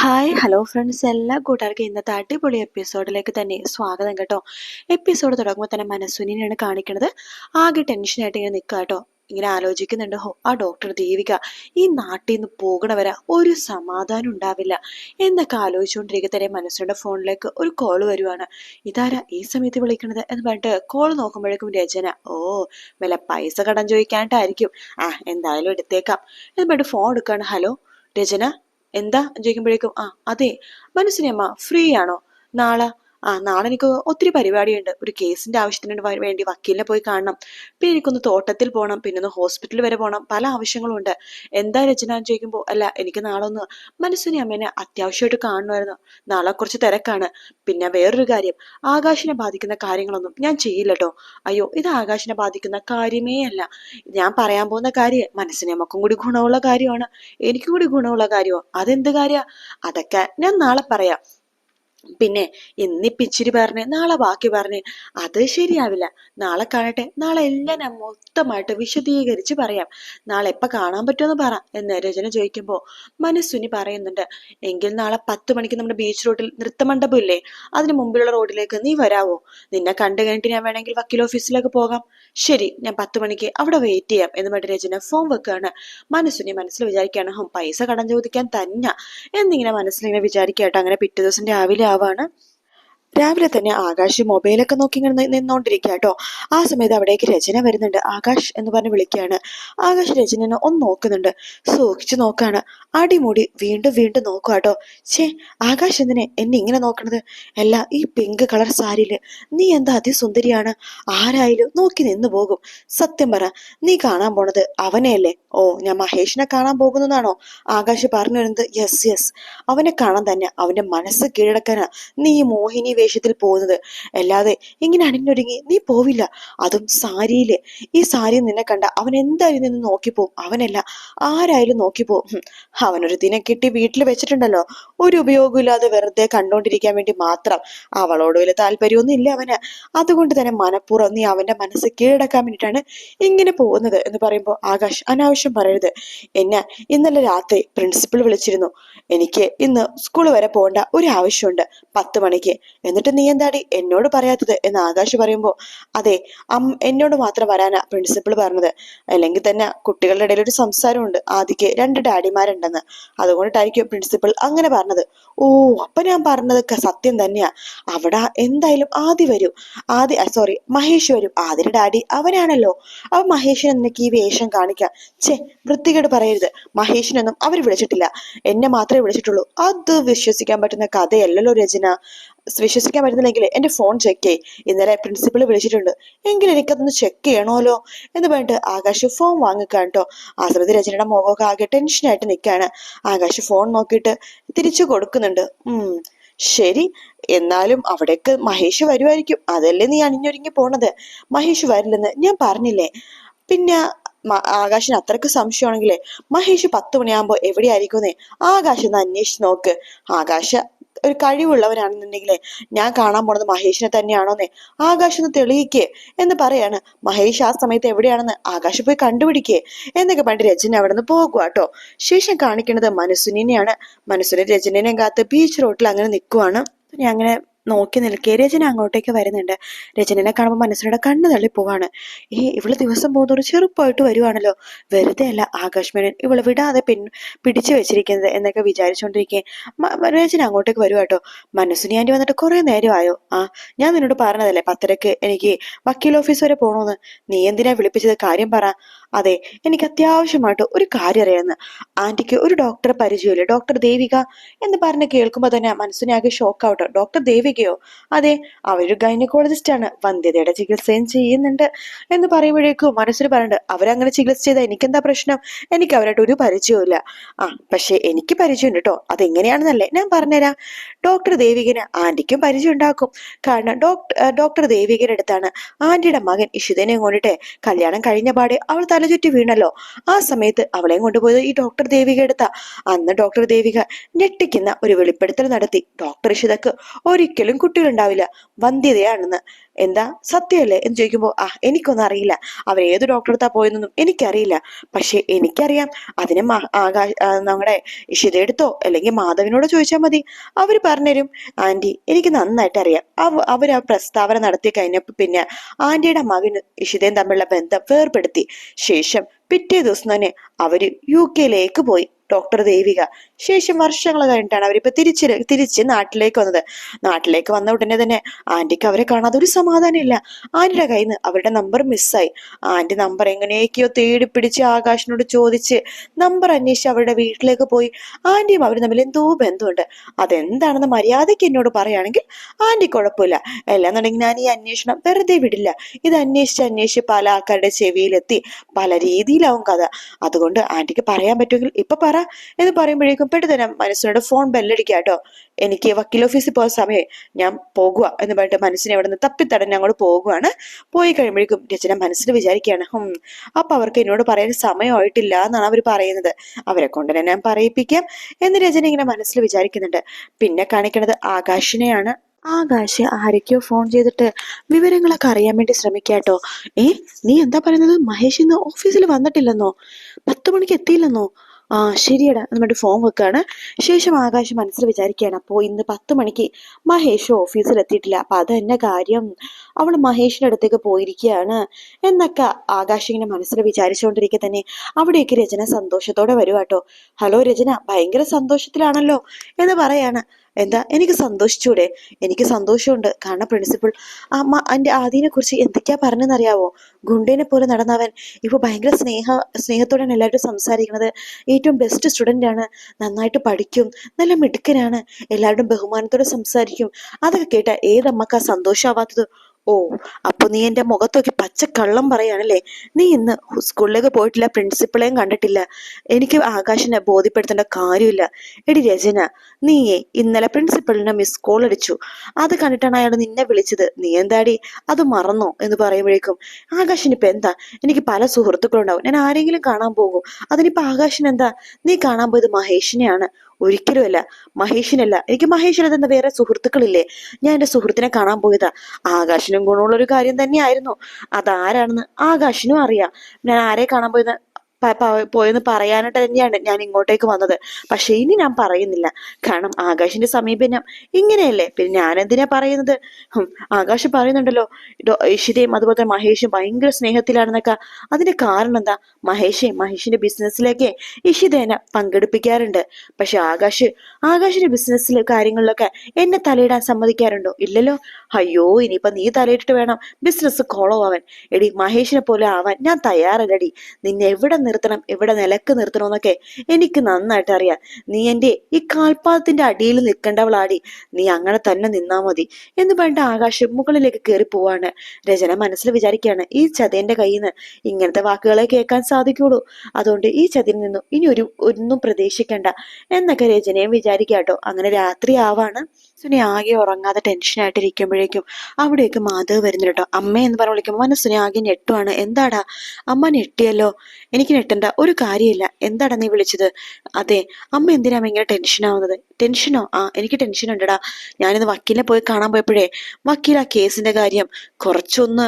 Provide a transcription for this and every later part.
Hi hello friends എല്ലാ കൂട്ടുകാർക്കും ഇന്നത്തെ അടിപൊളി എപ്പിസോഡിലേക്ക് തന്നെ സ്വാഗതം കേട്ടോ. എപ്പിസോഡ് തുടങ്ങുമ്പോൾ തന്നെ മനസ്സുനിനെയാണ് കാണിക്കുന്നത് ആകെ ടെൻഷനായിട്ട് ഇങ്ങനെ നിൽക്കുക കേട്ടോ. ഇങ്ങനെ ആലോചിക്കുന്നുണ്ട് ഹോ ആ ഡോക്ടർ ദേവിക ഈ നാട്ടിൽ നിന്ന് പോകണവരെ ഒരു സമാധാനം ഉണ്ടാവില്ല. എന്നൊക്കെ ആലോചിച്ചുകൊണ്ടിരിക്കുക തന്നെ മനസ്സിന്റെ ഫോണിലേക്ക് ഒരു കോൾ വരുവാണ്. ഇതാരാ ഈ സമയത്ത് വിളിക്കണത് എന്ന് പറഞ്ഞിട്ട് കോൾ നോക്കുമ്പോഴേക്കും രചന ഓ വില പൈസ കടം ചോദിക്കാനായിട്ടായിരിക്കും. ആ എന്തായാലും എടുത്തേക്കാം. എന്ന് പറഞ്ഞിട്ട് ഫോൺ എടുക്കാണ്. ഹലോ രചന എന്താ? ചോദിക്കുമ്പോഴേക്കും ആ അതെ മനസ്സിനെ അമ്മ ഫ്രീ ആണോ? നാളെ ആ നാളെ എനിക്ക് ഒത്തിരി പരിപാടിയുണ്ട്. ഒരു കേസിന്റെ ആവശ്യത്തിന് വേണ്ടി വക്കീലിനെ പോയി കാണണം. പിന്നെ എനിക്കൊന്ന് തോട്ടത്തിൽ പോകണം പിന്നെ ഒന്ന് ഹോസ്പിറ്റലിൽ വരെ പോകണം പല ആവശ്യങ്ങളും ഉണ്ട് എന്താ രചന എന്ന് ചോദിക്കുമ്പോൾ അല്ല എനിക്ക് നാളെ ഒന്ന് മനസ്സിനെ അമ്മേനെ അത്യാവശ്യമായിട്ട് കാണുമായിരുന്നു നാളെ കുറച്ച് തിരക്കാണ്. പിന്നെ വേറൊരു കാര്യം. ആകാശിനെ ബാധിക്കുന്ന കാര്യങ്ങളൊന്നും ഞാൻ ചെയ്യില്ല കേട്ടോ അയ്യോ ഇത് ആകാശിനെ ബാധിക്കുന്ന കാര്യമേ അല്ല. ഞാൻ പറയാൻ പോകുന്ന കാര്യം മനസ്സിനെ നമുക്കും കൂടി ഗുണമുള്ള കാര്യമാണ്. എനിക്കും കൂടി ഗുണമുള്ള കാര്യമോ അതെന്ത് കാര്യ? അതൊക്കെ ഞാൻ നാളെ പറയാം. പിന്നെ ഇന്നിപ്പ ഇച്ചിരി പറഞ്ഞ് നാളെ ബാക്കി പറഞ്ഞ് അത് ശരിയാവില്ല. നാളെ കാണട്ടെ. നാളെ എല്ലാം ഞാൻ മൊത്തമായിട്ട് വിശദീകരിച്ച് പറയാം. നാളെ എപ്പോൾ കാണാൻ പറ്റുമെന്ന് പറ. എന്ന് രചന ചോദിക്കുമ്പോൾ മനസ്സുനി പറയുന്നുണ്ട് എങ്കിൽ നാളെ പത്ത് മണിക്ക് നമ്മുടെ ബീച്ച് റോഡിൽ നൃത്തമണ്ഡപം ഇല്ലേ? അതിന് മുമ്പിലുള്ള റോഡിലേക്ക് നീ വരാവോ? നിന്നെ കണ്ടു കഴിഞ്ഞിട്ട് ഞാൻ വേണമെങ്കിൽ വക്കീൽ ഓഫീസിലേക്ക് പോകാം. ശരി ഞാൻ പത്ത് മണിക്ക് അവിടെ വെയിറ്റ് ചെയ്യാം എന്ന് പറഞ്ഞിട്ട് രചന ഫോം വെക്കുകയാണ് മനസ്സുനി മനസ്സിൽ വിചാരിക്കുകയാണ് പൈസ കടം ചോദിക്കാൻ തന്നെ. എന്നിങ്ങനെ മനസ്സിലിങ്ങനെ വിചാരിക്കട്ടെ അങ്ങനെ പിറ്റേ ദിവസം രാവിലെ ആവാണ് രാവിലെ തന്നെ ആകാശ് മൊബൈലൊക്കെ നോക്കി ഇങ്ങനെ നിന്നോണ്ടിരിക്കുക കേട്ടോ ആ സമയത്ത് അവിടേക്ക് രചന വരുന്നുണ്ട്. ആകാശ് എന്ന് പറഞ്ഞ് വിളിക്കുകയാണ് ആകാശ് രചനനെ ഒന്ന് നോക്കുന്നുണ്ട്. സൂക്ഷിച്ചു നോക്കാണ്. അടിമുടി വീണ്ടും വീണ്ടും നോക്കുക കേട്ടോ ഛേ ആകാശ് എന്തിനെ എന്നെ ഇങ്ങനെ നോക്കണത്? അല്ല ഈ പിങ്ക് കളർ സാരിയിൽ നീ എന്താ അതിസുന്ദരിയാണ്? ആരായാലും നോക്കി നിന്നു പോകും. സത്യം പറ നീ കാണാൻ പോണത് അവനെയല്ലേ? ഓ ഞാൻ മഹേഷിനെ കാണാൻ പോകുന്നതാണോ? ആകാശ് പറഞ്ഞു വരുന്നത് യെസ് യെസ് അവനെ കാണാൻ തന്നെ. അവന്റെ മനസ്സ് കീഴടക്കാനാ. നീ മോഹിനി വേഷത്തിൽ പോകുന്നത്. അല്ലാതെ ഇങ്ങനെ അണിഞ്ഞൊരുങ്ങി നീ പോവില്ല. അതും സാരിയിൽ. ഈ സാരി നിന്നെ കണ്ട അവൻ എന്തായാലും നിന്ന് നോക്കിപ്പോവും. അവനല്ല ആരായാലും നോക്കിപ്പോവും. അവനൊരു ദിനം കിട്ടി വീട്ടിൽ വെച്ചിട്ടുണ്ടല്ലോ. ഒരു ഉപയോഗമില്ലാതെ വെറുതെ കണ്ടോണ്ടിരിക്കാൻ വേണ്ടി മാത്രം. അവളോട് വലിയ താല്പര്യമൊന്നും ഇല്ല അവന്. അതുകൊണ്ട് തന്നെ മനഃപൂർവം നീ അവന്റെ മനസ്സ് കീഴടക്കാൻ വേണ്ടിയിട്ടാണ് ഇങ്ങനെ പോകുന്നത് എന്ന് പറയുമ്പോൾ ആകാശ് അനാവശ്യം പറയരുത്. എന്നെ ഇന്നലെ രാത്രി പ്രിൻസിപ്പൾ വിളിച്ചിരുന്നു. എനിക്ക് ഇന്ന് സ്കൂൾ വരെ പോകേണ്ട ഒരു ആവശ്യമുണ്ട്. പത്ത് മണിക്ക്. എന്നിട്ട് നീ എന്താടി എന്നോട് പറയാത്തത് എന്ന് ആകാശ് പറയുമ്പോൾ അതെ അം എന്നോട് മാത്രം വരാനാ പ്രിൻസിപ്പൾ പറഞ്ഞത്. അല്ലെങ്കിൽ തന്നെ കുട്ടികളുടെ ഇടയിൽ ഒരു സംസാരമുണ്ട്. ആദ്യക്ക് രണ്ട് ഡാഡിമാരുണ്ടെന്ന്. അതുകൊണ്ടിട്ടായിരിക്കും പ്രിൻസിപ്പൾ അങ്ങനെ പറഞ്ഞത്. ഓ അപ്പൊ ഞാൻ പറഞ്ഞതൊക്കെ സത്യം തന്നെയാ. അവിടെ എന്തായാലും ആദ്യം വരും. ആദ്യ സോറി മഹേഷ് വരും. ആദ്യ ഡാഡി അവനാണല്ലോ. അവ മഹേഷിന് എന്നൊക്കെ ഈ വേഷം കാണിക്കാം. ഛേ വൃത്തികേട് പറയരുത്. മഹേഷിനൊന്നും അവർ വിളിച്ചിട്ടില്ല. എന്നെ മാത്രമേ വിളിച്ചിട്ടുള്ളൂ. അത് വിശ്വസിക്കാൻ പറ്റുന്ന കഥയല്ലല്ലോ രചന. വിശ്വസിക്കാൻ പറ്റുന്നില്ലെങ്കിൽ എന്റെ ഫോൺ ചെക്ക് ചെയ് ഇന്നലെ പ്രിൻസിപ്പൾ വിളിച്ചിട്ടുണ്ട്. എങ്കിൽ എനിക്കതൊന്ന് ചെക്ക് ചെയ്യണമല്ലോ എന്ന് പറഞ്ഞിട്ട് ആകാശ് ഫോൺ വാങ്ങിക്കാൻ കേട്ടോ. ആ സമയത്ത് രചനയുടെ മുഖമൊക്കെ ആകെ ടെൻഷനായിട്ട് നിൽക്കുകയാണ് ആകാശ് ഫോൺ നോക്കിയിട്ട് തിരിച്ചു കൊടുക്കുന്നുണ്ട്. ശരി. എന്നാലും അവിടേക്ക് മഹേഷ് വരുമായിരിക്കും അതല്ലേ നീ അണിഞ്ഞൊരുങ്ങി പോണത്? മഹേഷ് വരില്ലെന്ന് ഞാൻ പറഞ്ഞില്ലേ? പിന്നെ ആകാശിന് അത്രയ്ക്ക് സംശയമാണെങ്കിലേ മഹേഷ് പത്ത് മണിയാകുമ്പോ എവിടെയായിരിക്കുന്നേ ആകാശ് ഒന്ന് അന്വേഷിച്ച് നോക്ക്. ആകാശ ഒരു കഴിവുള്ളവനാണെന്നുണ്ടെങ്കിലേ ഞാൻ കാണാൻ പോണത് മഹേഷിനെ തന്നെയാണോന്നേ ആകാശ് ഒന്ന് തെളിയിക്കേ എന്ന് പറയാണ്. മഹേഷ് ആ സമയത്ത് എവിടെയാണെന്ന് ആകാശ് പോയി കണ്ടുപിടിക്കേ എന്നൊക്കെ പണ്ട് രചന അവിടെ നിന്ന് പോകുക കേട്ടോ ശേഷം കാണിക്കുന്നത് മനസ്സുനിനെയാണ് മനസ്സിനെ രജനേനെ കാത്ത് ബീച്ച് റോട്ടിൽ അങ്ങനെ നിൽക്കുവാണ് ഞാൻ അങ്ങനെ നോക്കി നിൽക്കേ. രചന അങ്ങോട്ടേക്ക് വരുന്നുണ്ട്. രചനനെ കാണുമ്പോൾ മനസ്സിലൂടെ കണ്ണു തള്ളിപ്പോവാണ് ഈ ഇവൾ ദിവസം പോകുന്നൊരു ചെറുപ്പമായിട്ട് വരുവാണല്ലോ. വെറുതെ അല്ല ആകാശ് മേനൻ വിടാതെ പിൻ പിടിച്ചു വെച്ചിരിക്കുന്നത് എന്നൊക്കെ വിചാരിച്ചുകൊണ്ടിരിക്കെ രചന അങ്ങോട്ടേക്ക് വരുവാട്ടോ മനസ്സിന് ആന്റി വന്നിട്ട് കുറെ നേരമായോ? ആ ഞാൻ നിന്നോട് പറഞ്ഞതല്ലേ പത്തരക്ക് എനിക്ക് വക്കീൽ ഓഫീസ് വരെ പോണോന്ന്. നീ എന്തിനാ വിളിപ്പിച്ചത്? കാര്യം പറ. അതെ എനിക്ക് അത്യാവശ്യമായിട്ട് ഒരു കാര്യം അറിയാന്ന്. ആന്റിക്ക് ഒരു ഡോക്ടറെ പരിചയമില്ല. ഡോക്ടർ ദേവിക എന്ന് പറഞ്ഞ് കേൾക്കുമ്പോൾ തന്നെ മനസ്സിനെ ആകെ ഷോക്ക് ആവട്ടോ ഡോക്ടർ ദേവികയോ അതെ അവരൊരു ഗൈനക്കോളജിസ്റ്റ് ആണ്. വന്ധ്യതയുടെ ചികിത്സയും ചെയ്യുന്നുണ്ട് എന്ന് പറയുമ്പോഴേക്കും മനസ്സിൽ പറയുന്നുണ്ട് അവരങ്ങനെ ചികിത്സ ചെയ്താൽ എനിക്കെന്താ പ്രശ്നം? എനിക്ക് അവരായിട്ട് ഒരു പരിചയവും ആ പക്ഷേ എനിക്ക് പരിചയമുണ്ട് കേട്ടോ അതെങ്ങനെയാണെന്നല്ലേ ഞാൻ പറഞ്ഞുതരാം. ഡോക്ടർ ദേവികന് ആന്റിക്കും പരിചയം ഉണ്ടാക്കും. കാരണം ഡോക്ടർ ഡോക്ടർ ദേവികയുടെ അടുത്താണ് ആന്റിയുടെ മകൻ ഇഷുദനെ കൊണ്ടിട്ട് കല്യാണം കഴിഞ്ഞ പാടെ അവൾ തലചുറ്റി വീണല്ലോ. ആ സമയത്ത് അവളെയും കൊണ്ടുപോയത് ഈ ഡോക്ടർ ദേവിക എടുത്ത അന്ന് ഡോക്ടർ ദേവിക ഞെട്ടിക്കുന്ന ഒരു വെളിപ്പെടുത്തൽ നടത്തി. ഡോക്ടർ ഇഷിതക്ക് ഒരിക്കലും ഒരിക്കലും കുട്ടികളുണ്ടാവില്ല. വന്ധ്യതയാണെന്ന്. എന്താ? സത്യമല്ലേ? എന്ന് ചോദിക്കുമ്പോൾ ആ എനിക്കൊന്നും അറിയില്ല. അവർ ഏത് ഡോക്ടറെടുത്താ പോയെന്നൊന്നും എനിക്കറിയില്ല. പക്ഷെ എനിക്കറിയാം. അതിന് ആകാശ നമ്മുടെ ഇഷിതയെടുത്തോ അല്ലെങ്കിൽ മാധവിനോട് ചോദിച്ചാൽ മതി. അവർ പറഞ്ഞുതരും. ആന്റി എനിക്ക് നന്നായിട്ട് അറിയാം. അവർ ആ പ്രസ്താവന നടത്തി കഴിഞ്ഞപ്പോൾ പിന്നെ ആന്റിയുടെ മകന് ഇഷിതയും തമ്മിലുള്ള ബന്ധം വേർപെടുത്തി ശേഷം പിറ്റേ ദിവസം തന്നെ അവർ യു കെയിലേക്ക് പോയി. ഡോക്ടർ ദേവിക. ശേഷം വർഷങ്ങൾ കഴിഞ്ഞിട്ടാണ് അവരിപ്പോ തിരിച്ച് തിരിച്ച് നാട്ടിലേക്ക് വന്നത്. നാട്ടിലേക്ക് വന്ന ഉടനെ തന്നെ ആന്റിക്ക് അവരെ കാണാതെ ഒരു സമാധാനം ഇല്ല. ആന്റിയുടെ കയ്യിൽ നിന്ന് അവരുടെ നമ്പർ മിസ്സായി. ആന്റി നമ്പർ എങ്ങനെയൊക്കെയോ തേടി പിടിച്ച് ആകാശിനോട് ചോദിച്ച് നമ്പർ അന്വേഷിച്ച് അവരുടെ വീട്ടിലേക്ക് പോയി. ആന്റിയും അവരും തമ്മിൽ എന്തോ ബന്ധമുണ്ട്. അതെന്താണെന്ന് മര്യാദയ്ക്ക് എന്നോട് പറയുകയാണെങ്കിൽ ആന്റി കുഴപ്പമില്ല. എല്ലാന്നുണ്ടെങ്കിൽ ഞാൻ ഈ അന്വേഷണം വെറുതെ വിടില്ല. ഇത് അന്വേഷിച്ച് അന്വേഷിച്ച് പല ആൾക്കാരുടെ ചെവിയിലെത്തി പല രീതിയിലാവും കഥ. അതുകൊണ്ട് ആന്റിക്ക് പറയാൻ പറ്റുമെങ്കിൽ ഇപ്പൊ പറ. എന്ന് പറയുമ്പോഴേക്കും പെട്ടെന്ന് തന്നെ മനസ്സിനോട് ഫോൺ ബെല്ലടിക്കുക കേട്ടോ. എനിക്ക് വക്കീൽ ഓഫീസിൽ പോകുന്ന സമയം ഞാൻ പോകുക എന്ന് പറഞ്ഞിട്ട് മനസ്സിനെ അവിടെ നിന്ന് തപ്പിത്തടഞ്ഞ് അങ്ങോട്ട് പോകുകയാണ് പോയി കഴിയുമ്പോഴേക്കും രചന മനസ്സിൽ വിചാരിക്കുകയാണ് അപ്പൊ അവർക്ക് എന്നോട് പറയാൻ സമയമായിട്ടില്ല എന്നാണ് അവർ പറയുന്നത്. അവരെ കൊണ്ട് തന്നെ ഞാൻ പറയിപ്പിക്കാം എന്ന് രചന ഇങ്ങനെ മനസ്സിൽ വിചാരിക്കുന്നുണ്ട്. പിന്നെ കാണിക്കുന്നത് ആകാശിനെയാണ്. ആകാശ് ആരൊക്കെയോ ഫോൺ ചെയ്തിട്ട് വിവരങ്ങളൊക്കെ അറിയാൻ വേണ്ടി ശ്രമിക്കാട്ടോ ഏ നീ എന്താ പറയുന്നത്? മഹേഷ് ഇന്ന് ഓഫീസിൽ വന്നിട്ടില്ലെന്നോ? പത്ത് മണിക്ക് എത്തിയില്ലെന്നോ? ആ ശരിയടാ. എന്നിട്ട് ഫോം വെക്കാണ്. ശേഷം ആകാശ് മനസ്സിൽ വിചാരിക്കുകയാണ്. അപ്പോൾ ഇന്ന് പത്ത് മണിക്ക് മഹേഷ് ഓഫീസിൽ എത്തിയിട്ടില്ല. അപ്പം തന്നെ കാര്യം. അവൾ മഹേഷിന്റെ അടുത്തേക്ക് പോയിരിക്കുകയാണ്. എന്നൊക്കെ ആകാശ് ഇങ്ങനെ മനസ്സിൽ വിചാരിച്ചുകൊണ്ടിരിക്കെ തന്നെ അവിടേക്ക് രചന സന്തോഷത്തോടെ വരുവാട്ടോ ഹലോ രചന ഭയങ്കര സന്തോഷത്തിലാണല്ലോ എന്ന് പറയാണ്. എന്താ എനിക്ക് സന്തോഷിച്ചൂടെ? എനിക്ക് സന്തോഷമുണ്ട്. കാരണം പ്രിൻസിപ്പൾ അമ്മ എന്റെ ആദീനെ കുറിച്ച് എന്തൊക്കെയാ പറഞ്ഞെന്നറിയാവോ? ഗുണ്ടേനെ പോലെ നടന്നവൻ. ഇപ്പോൾ ഭയങ്കര സ്നേഹ സ്നേഹത്തോടെയാണ് എല്ലാവരും സംസാരിക്കുന്നത്. ഏറ്റവും ബെസ്റ്റ് സ്റ്റുഡന്റ് ആണ്. നന്നായിട്ട് പഠിക്കും. നല്ല മിടുക്കനാണ്. എല്ലാവരും ബഹുമാനത്തോടെ സംസാരിക്കും. അതൊക്കെ കേട്ടാൽ ഏതമ്മക്കാ സന്തോഷമാവാത്തത് ഓ അപ്പൊ നീ എന്റെ മുഖത്തൊക്കെ കള്ളം പറയാണല്ലേ നീ ഇന്ന് സ്കൂളിലേക്ക് പോയിട്ടില്ല പ്രിൻസിപ്പളെയും കണ്ടിട്ടില്ല. എനിക്ക് ആകാശിനെ ബോധ്യപ്പെടുത്തേണ്ട കാര്യമില്ല. എടി രചന നീയേ ഇന്നലെ പ്രിൻസിപ്പളിനെ മിസ് കോൾ അടിച്ചു. അത് കണ്ടിട്ടാണ് അയാൾ നിന്നെ വിളിച്ചത്. നീ എന്താടി? അത് മറന്നോ? എന്ന് പറയുമ്പോഴേക്കും ആകാശിന് ഇപ്പൊ എന്താ? എനിക്ക് പല സുഹൃത്തുക്കളുണ്ടാവും. ഞാൻ ആരെങ്കിലും കാണാൻ പോകും. അതിനിപ്പോ ആകാശിന് എന്താ? നീ കാണാൻ പോയത് മഹേഷിനെയാണ്. ഒരിക്കലുമല്ല. മഹേഷിനല്ല. എനിക്ക് മഹേഷിനെന്ന വേറെ സുഹൃത്തുക്കളില്ലേ? ഞാൻ എന്റെ സുഹൃത്തിനെ കാണാൻ പോയതാ. ആകാശിനും ഗുണമുള്ള ഒരു കാര്യം തന്നെയായിരുന്നു. അതാരാണെന്ന് ആകാശിനും അറിയാം. ഞാൻ ആരെ കാണാൻ പോയത്? പോയെന്ന് പറയാനായിട്ട് തന്നെയാണ് ഞാൻ ഇങ്ങോട്ടേക്ക് വന്നത്. പക്ഷെ ഇനി ഞാൻ പറയുന്നില്ല. കാരണം ആകാശിന്റെ സമീപനം ഇങ്ങനെയല്ലേ? പിന്നെ ഞാൻ എന്തിനാ പറയുന്നത് ആകാശ് പറയുന്നുണ്ടല്ലോ ഇഷിതയും അതുപോലെ മഹേഷും ഭയങ്കര സ്നേഹത്തിലാണെന്നൊക്കെ. അതിന്റെ കാരണം എന്താ? മഹേഷെ മഹേഷിന്റെ ബിസിനസ്സിലേക്ക് ഇഷിതേനെ പങ്കെടുപ്പിക്കാറുണ്ട്. പക്ഷെ ആകാശ് ആകാശിന്റെ ബിസിനസ്സിലെ കാര്യങ്ങളിലൊക്കെ എന്നെ തലയിടാൻ സമ്മതിക്കാറുണ്ടോ? ഇല്ലല്ലോ. അയ്യോ ഇനിയിപ്പൊ നീ തലയിട്ടിട്ട് വേണം ബിസിനസ് കോളോ അവൻ എടി മഹേഷിനെ പോലെ ആവാൻ ഞാൻ തയ്യാറല്ലടി. നിന്നെ എവിടെ നിർത്തണം എവിടെ നിലയ്ക്ക് നിർത്തണമെന്നൊക്കെ എനിക്ക് നന്നായിട്ട് അറിയാം. നീ എന്റെ ഈ കാൽപാദത്തിന്റെ അടിയിൽ നിൽക്കേണ്ടവളാടി. നീ അങ്ങനെ തന്നെ നിന്നാ മതി എന്ന് പറഞ്ഞിട്ട് ആകാശം മുകളിലേക്ക് കയറി പോവാണ്. രചന മനസ്സിൽ വിചാരിക്കുകയാണ് ഈ ചതേന്റെ കയ്യിൽ നിന്ന് ഇങ്ങനത്തെ വാക്കുകളെ കേൾക്കാൻ സാധിക്കുള്ളൂ. അതുകൊണ്ട് ഈ ചതിയിൽ നിന്നും ഇനി ഒരു ഒന്നും പ്രതീക്ഷിക്കണ്ട എന്നൊക്കെ രചനയും വിചാരിക്കാട്ടോ അങ്ങനെ രാത്രി ആവാണ്. സുനി ആകെ ഉറങ്ങാതെ ടെൻഷനായിട്ടിരിക്കുമ്പോഴേക്കും അവിടേക്ക് മാധവ് വരുന്നു കേട്ടോ. അമ്മ എന്ന് പറഞ്ഞ് വിളിക്കുമ്പോൾ മനസ്സിനെ ആകെ ഞെട്ടുവാണ്. എന്താടാ? അമ്മ ഞെട്ടിയല്ലോ. എനിക്ക് ഞെട്ടണ്ട ഒരു കാര്യമില്ല. എന്താടാ നീ വിളിച്ചത്? അതെ അമ്മ എന്തിനാ ഭയങ്കര ടെൻഷൻ ആവുന്നത്? ടെൻഷനോ? ആ എനിക്ക് ടെൻഷൻ ഉണ്ടടാ ഞാനിന്ന് വക്കീലിനെ പോയി കാണാൻ പോയപ്പോഴേ വക്കീൽ ആ കേസിന്റെ കാര്യം കുറച്ചൊന്ന്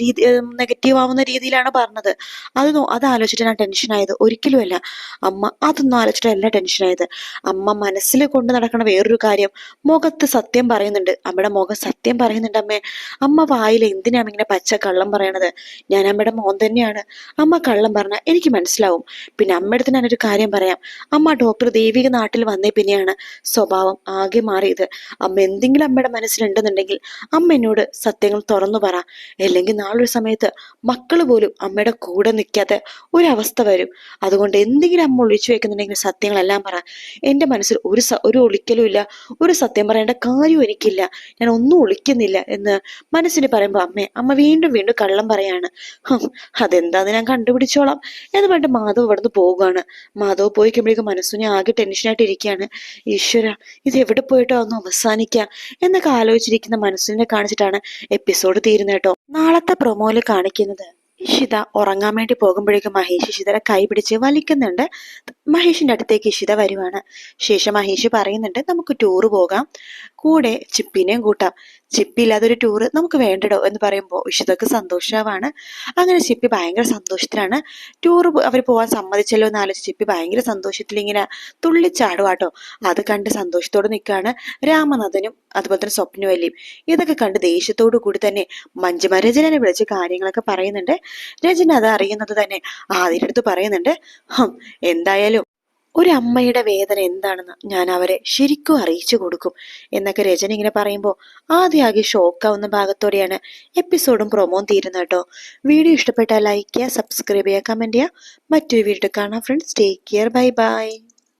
രീതി നെഗറ്റീവ് ആവുന്ന രീതിയിലാണ് പറഞ്ഞത്. അത് അത് ആലോചിച്ചിട്ട് ഞാൻ ടെൻഷനായത് ഒരിക്കലുമല്ല അമ്മ അതൊന്നും ആലോചിച്ചിട്ടല്ല ടെൻഷനായത്. അമ്മ മനസ്സിൽ കൊണ്ട് നടക്കണ വേറൊരു കാര്യം മുഖത്ത് സത്യം പറയുന്നുണ്ട്. അമ്മയുടെ മുഖം സത്യം പറയുന്നുണ്ട് അമ്മേ. അമ്മ വായിൽ എന്തിനാണ് ഇങ്ങനെ പച്ച കള്ളം പറയണത്? ഞാൻ അമ്മയുടെ മോൻ തന്നെയാണ്. അമ്മ കള്ളം പറഞ്ഞാൽ എനിക്ക് മനസ്സിലാവും. പിന്നെ അമ്മയുടെ ഞാനൊരു കാര്യം പറയാം. അമ്മ ഡോക്ടർ ദേവിക നാട്ടിൽ വന്നേ പിന്നെയാണ്. സ്വഭാവം ആകെ മാറിയത്. അമ്മ എന്തെങ്കിലും അമ്മയുടെ മനസ്സിലുണ്ടെന്നുണ്ടെങ്കിൽ അമ്മ എന്നോട് സത്യങ്ങൾ തുറന്നു പറ. അല്ലെങ്കിൽ നാളൊരു സമയത്ത് മക്കൾ പോലും അമ്മയുടെ കൂടെ നിൽക്കാത്ത ഒരവസ്ഥ വരും. അതുകൊണ്ട് എന്തെങ്കിലും അമ്മ ഒളിച്ചു വെക്കുന്നുണ്ടെങ്കിൽ സത്യങ്ങളെല്ലാം പറ. എന്റെ മനസ്സിൽ ഒരു ഒരു ഒളിക്കലും ഇല്ല. ഒരു സത്യം പറയേണ്ട കാര്യവും എനിക്കില്ല. ഞാൻ ഒന്നും ഒളിക്കുന്നില്ല എന്ന് മനസ്സിന് പറയുമ്പോൾ അമ്മേ അമ്മ വീണ്ടും വീണ്ടും കള്ളം പറയാണ്. അതെന്താന്ന് ഞാൻ കണ്ടുപിടിച്ചോളാം എന്ന് പറഞ്ഞിട്ട് മാധവ് ഇവിടുന്ന് പോവുകയാണ്. മാധവ് പോയിക്കുമ്പോഴേക്കും മനസ്സിനെ ആകെ ടെൻഷനായിട്ട് ഇരിക്കുകയാണ് ഈശ്വര ഇത് എവിടെ പോയിട്ടോ ഒന്ന് അവസാനിക്കുക എന്നൊക്കെ ആലോചിച്ചിരിക്കുന്ന മനസ്സിനെ കാണിച്ചിട്ടാണ് എപ്പിസോഡ് തീരുന്നത് കേട്ടോ. നാളത്തെ പ്രൊമോയിൽ കാണിക്കുന്നത് ഇഷിത ഉറങ്ങാൻ വേണ്ടി പോകുമ്പോഴേക്കും മഹേഷ് ഇഷിതയുടെ കൈ പിടിച്ച് വലിക്കുന്നുണ്ട്. മഹേഷിന്റെ അടുത്തേക്ക് ഇഷിത വരുവാണ്. ശേഷം മഹേഷ് പറയുന്നുണ്ട് നമുക്ക് ടൂറ് പോകാം. കൂടെ ചിപ്പിനെയും കൂട്ടാം. ചിപ്പി ഇല്ലാതൊരു ടൂറ് നമുക്ക് വേണ്ടടോ എന്ന് പറയുമ്പോൾ വിഷുതൊക്കെ സന്തോഷമാവാണ് അങ്ങനെ ചിപ്പി ഭയങ്കര സന്തോഷത്തിലാണ്. ടൂർ അവർ പോകാൻ സമ്മതിച്ചല്ലോ എന്ന് ആലോചിച്ച് ചിപ്പി ഭയങ്കര സന്തോഷത്തിൽ ഇങ്ങനെ തുള്ളിച്ചാടുവാട്ടോ. അത് കണ്ട് സന്തോഷത്തോടെ നിൽക്കുകയാണ് രാമനാഥനും അതുപോലെ തന്നെ സ്വപ്നവല്ലിയും ഇതൊക്കെ കണ്ട് ദേഷ്യത്തോടു കൂടി തന്നെ മഞ്ജുമ രചനനെ വിളിച്ച് കാര്യങ്ങളൊക്കെ പറയുന്നുണ്ട്. രചന അത് അറിയുന്നത് തന്നെ ആദ്യത്തെ അടുത്ത് പറയുന്നുണ്ട് എന്തായാലും ഒരു അമ്മയുടെ വേദന എന്താണെന്ന് ഞാൻ അവരെ ശരിക്കും അറിയിച്ചു കൊടുക്കും. എന്നൊക്കെ രചന ഇങ്ങനെ പറയുമ്പോൾ ആകെ ഷോക്കാവുന്ന ഭാഗത്തോടെയാണ് എപ്പിസോഡും പ്രൊമോയും തീരുന്നത് കേട്ടോ. വീഡിയോ ഇഷ്ടപ്പെട്ടാൽ ലൈക്ക് ചെയ്യുക സബ്സ്ക്രൈബ് ചെയ്യുക കമന്റ് ചെയ്യുക. മറ്റൊരു വീഡിയോ കാണാം friends take care bye bye